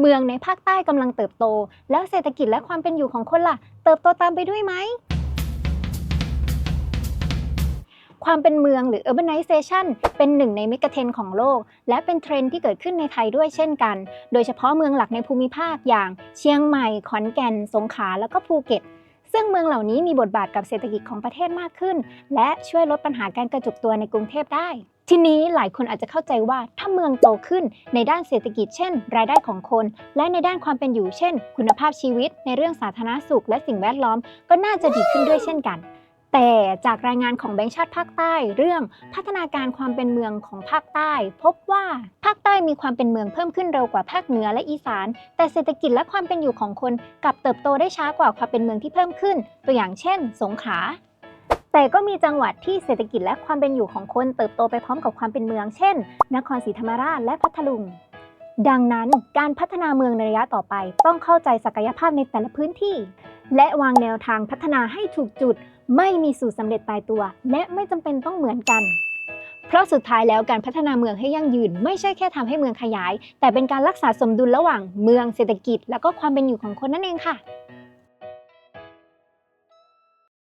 เมืองในภาคใต้กำลังเติบโต แล้วเศรษฐกิจและความเป็นอยู่ของคนล่ะ เติบโตตามไปด้วยไหม ความเป็นเมืองหรือ urbanization เป็นหนึ่งในมิกะเทรนด์ของโลก และเป็นเทรนด์ที่เกิดขึ้นในไทยด้วยเช่นกัน โดยเฉพาะเมืองหลักในภูมิภาคอย่าง เชียงใหม่ ขอนแก่น สงขลาแล้วก็ภูเก็ตซึ่งเมืองเหล่านี้มีบทบาทกับเศรษฐกิจของประเทศมากขึ้น และช่วยลดปัญหาการกระจุกตัวในกรุงเทพได้ ทีนี้หลายคนอาจจะเข้าใจว่าถ้าเมืองโตขึ้นในด้านเศรษฐกิจเช่น รายได้ของคน และในด้านความเป็นอยู่เช่น คุณภาพชีวิต ในเรื่องสาธารณสุขและสิ่งแวดล้อม ก็น่าจะดีขึ้นด้วยเช่นกัน แต่จากรายงานของแบงค์ชาติภาคใต้ เรื่องพัฒนาการความเป็นเมืองของภาคใต้ พบว่าภาคใต้มีความเป็นเมืองเพิ่มขึ้นเร็วกว่าภาคเหนือและอีสาน แต่เศรษฐกิจและความเป็นอยู่ของคนกลับเติบโตได้ช้ากว่าความเป็นเมืองที่เพิ่มขึ้น ตัวอย่างเช่น สงขลา แต่ก็มีจังหวัดที่เศรษฐกิจและความเป็นอยู่ของคนเติบโตไปพร้อมกับความเป็นเมือง เช่น นครศรีธรรมราชและพัทลุง ดังนั้นการพัฒนาเมืองในระยะต่อไป ต้องเข้าใจศักยภาพในแต่ละพื้นที่ และวางแนวทางพัฒนาให้ถูกจุด ไม่มีสูตรสำเร็จตายตัว และไม่จำเป็นต้องเหมือนกัน เพราะสุดท้ายแล้วการพัฒนาเมืองให้ยั่งยืน ไม่ใช่แค่ทำให้เมืองขยาย แต่เป็นการรักษาสมดุลระหว่างเมืองเศรษฐกิจ และก็ความเป็นอยู่ของคนนั่นเองค่ะ